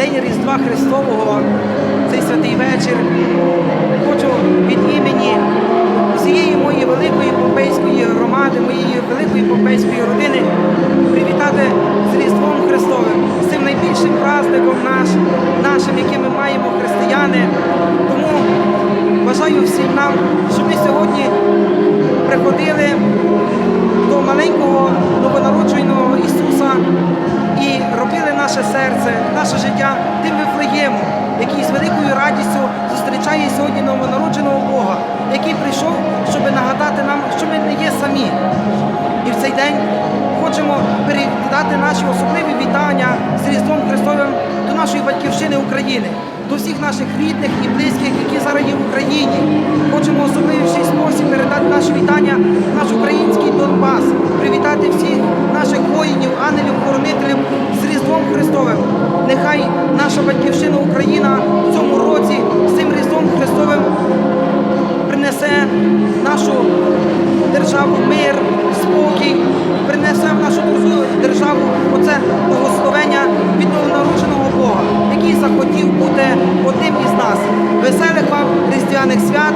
День Різдва Христового, цей святий вечір. Хочу від імені всієї моєї великої попейської громади, моєї великої попейської родини привітати з Різдвом Христовим, з цим найбільшим праздником наш, нашим, який ми маємо християни. Тому бажаю всім нам, щоб ми сьогодні наше серце, наше життя тим вифлеємом, який з великою радістю зустрічає сьогодні новонародженого Бога, який прийшов, щоб нагадати нам, що ми не є самі. І в цей день хочемо передати наші особливі вітання з Різдвом Христовим до нашої батьківщини України, до всіх наших рідних і близьких, які зараз є в Україні. Хочемо в особливіший спосіб передати наші вітання наш український Донбас, привітати Нехай наша батьківщина Україна в цьому році цим Різдвом Христовим принесе нашу державу мир, спокій, принесе в нашу державу оце благословення від новонародженого Бога, який захотів бути одним із нас. Веселих вам різдвяних свят